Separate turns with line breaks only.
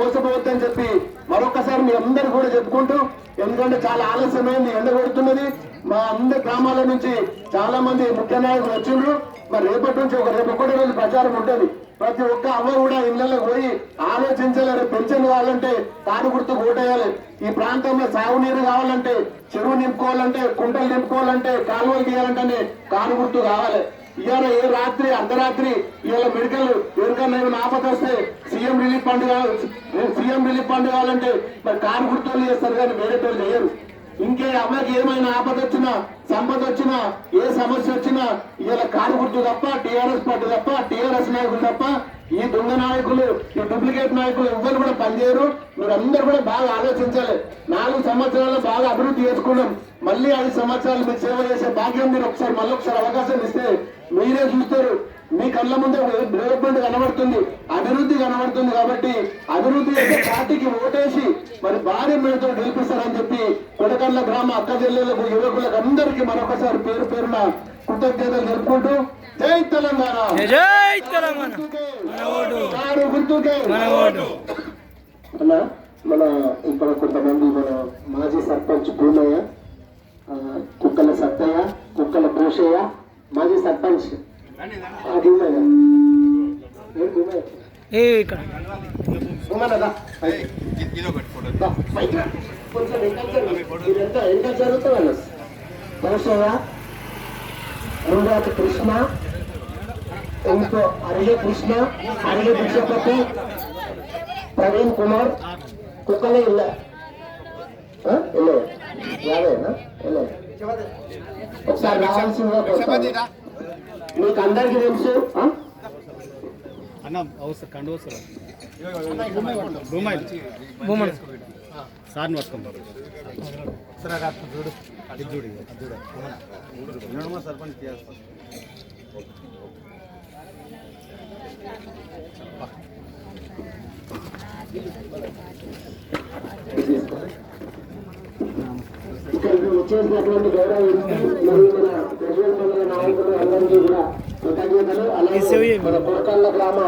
మోసపోవద్దని చెప్పి మరొకసారి మీ అందరు కూడా చెప్పుకుంటూ ఎందుకంటే చాలా ఆలస్యమైంది ఎండ కొడుతున్నది. మా అందరి గ్రామాల నుంచి చాలా మంది ముఖ్య నాయకులు వచ్చిండ్రు. మరి రేపటి నుంచి ఒక రేపు ఒకటి రోజు ప్రచారం ఉంటుంది. ప్రతి ఒక్క అవ్వ కూడా ఇళ్ళలో పోయి ఆలోచించాలని పెన్షన్ కావాలంటే తాడు గుర్తు ఓటేయాలి. ఈ ప్రాంతంలో సాగునీరు కావాలంటే చెరువు నింపుకోవాలంటే కుంటలు నింపుకోవాలంటే కాలువలు తీయాలంటేనే కారు గుర్తు కావాలి. ఇవాళ ఏ రాత్రి అర్ధరాత్రి ఇవాళ మెడికల్ ఎవరికన్నా ఏమైనా ఆపద వస్తే relief fund CM relief fund కావాలంటే మరి కారు గుర్తులు చేస్తారు కానీ వేరే పేరు చేయరు. ఇంకే అమ్మకి ఏమైనా ఆపద వచ్చినా సంపద వచ్చినా ఏ సమస్య వచ్చినా ఇలా కారు గుర్తు తప్ప టీఆర్ఎస్ పార్టీ తప్ప టీఆర్ఎస్ నాయకులు తప్ప ఈ దొంగ నాయకులు ఈ డూప్లికేట్ నాయకులు ఎవ్వరు కూడా పనిచేయరు. మీరు అందరు కూడా బాగా ఆలోచించాలి. నాలుగు సంవత్సరాలు బాగా అభివృద్ధి చేసుకున్నాం. మళ్ళీ ఐదు సంవత్సరాలు మీరు సేవ చేసే భాగ్యం మీరు ఒకసారి మళ్ళీ ఒకసారి అవకాశం ఇస్తే మీరే చూస్తారు. మీ కళ్ళ ముందే డెవలప్మెంట్ కనబడుతుంది అభివృద్ధి కనబడుతుంది కాబట్టి అభివృద్ధి పార్టీకి ఓటేసి మరి భారీ మేరతో గెలిపిస్తారని చెప్పి కొడకళ్ళ గ్రామ అక్క చెల్లెలకు యువకులకు అందరికీ మరొకసారి పేరు పేరున కృతజ్ఞతలు జరుపుకుంటూ జై తెలంగాణ.
జై తెలంగాణ.
గుర్తుకే.
మన
ఇక్కడ కొంతమంది మన మాజీ సర్పంచ్ భూమయ్య కుక్కల సత్తయ్య కుక్కల భూషయ్య మాజీ సర్పంచ్ ఏ
ఇక్కడ.
కృష్ణ ఇంకో అరగే కృష్ణ అరగే కృష్ణపతి ప్రవీణ్ కుమార్ కుక్కలే ఇల్ల ఇల్లే యాదేనా ఇల్లే ఒకసారి రావాల్సిందిగా మీకు అందరికీ తెలుసు
సార్ని పట్టుకుంటారు సర్పంచ్
ఇక్కడికి వచ్చేసినటువంటి గౌరవ మరియు మన ప్రజల నాయకులు అందరికీ కూడా కృతజ్ఞతలు. అలాగే మన కొడకళ్ళ గ్రామ